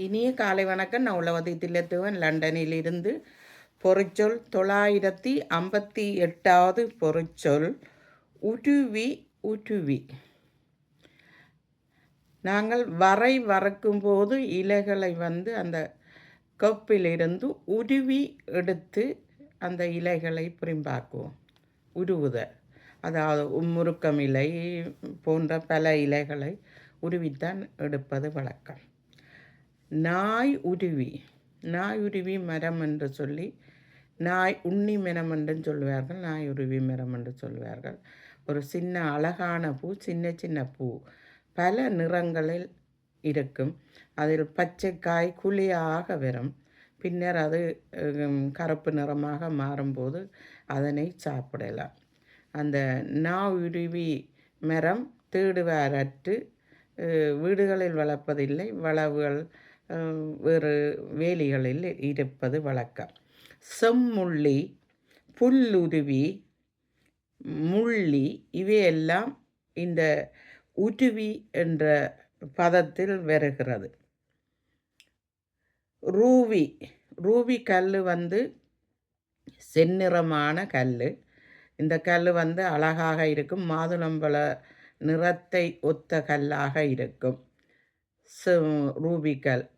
இனிய காலை வணக்கம். நான் உளவதி தில்லத்துவன். லண்டனில் இருந்து பொறிச்சொல் தொள்ளாயிரத்தி ஐம்பத்தி எட்டாவது பொறிச்சொல் உருவி உருவி. நாங்கள் வரை வறக்கும்போது இலைகளை வந்து அந்த கொப்பிலிருந்து உருவி எடுத்து அந்த இலைகளை பிரிம்பாக்குவோம். உருவுத. அதாவது முறுக்கம் இலை போன்ற பல இலைகளை உருவித்தான் எடுப்பது வழக்கம். நாய் உருவி நாய் உருவி மரம் என்று சொல்லி நாய் உண்ணி மரம் என்று சொல்லுவார்கள் நாய் உருவி மரம் என்று சொல்லுவார்கள். ஒரு சின்ன அழகான பூ சின்ன சின்ன பூ. பல நிறங்களில் இருக்கும். அதில் பச்சை காய் குழியாக வரும். பின்னர் அது கருப்பு நிறமாக மாறும்போது அதனை சாப்பிடலாம். அந்த நாவுருவி மரம் தேடுவாரற்று வீடுகளில் வளர்ப்பதில்லை. வளவுகள் வேறு வேலிகளில் இருப்பது வழக்கம். செம்முள்ளி புல்லுருவி முள்ளி இவையெல்லாம் இந்த உருவி என்ற பதத்தில் வருகிறது. ரூவி ரூவி கல் வந்து செந்நிறமான கல். இந்த கல் வந்து அழகாக இருக்கும் மாதுளம்பழ நிறத்தை ஒத்த கல்லாக இருக்கும். செ- ரூபி கல்.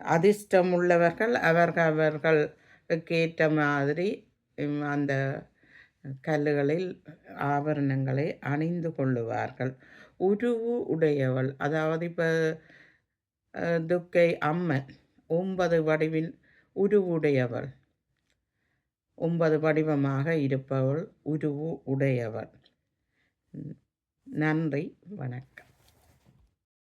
அதிர்ஷ்டம் உள்ளவர்கள் அவர்கள் அவர்களுக்கு ஏற்ற மாதிரி அந்த கல்லுகளில் ஆபரணங்களை அணிந்து கொள்ளுவார்கள். உருவு உடையவள் அதாவது இப்போ துக்கை அம்மன் ஒன்பது வடிவில் உருவுடையவள் ஒன்பது வடிவமாக இருப்பவள் உருவு உடையவள். நன்றி வணக்கம்.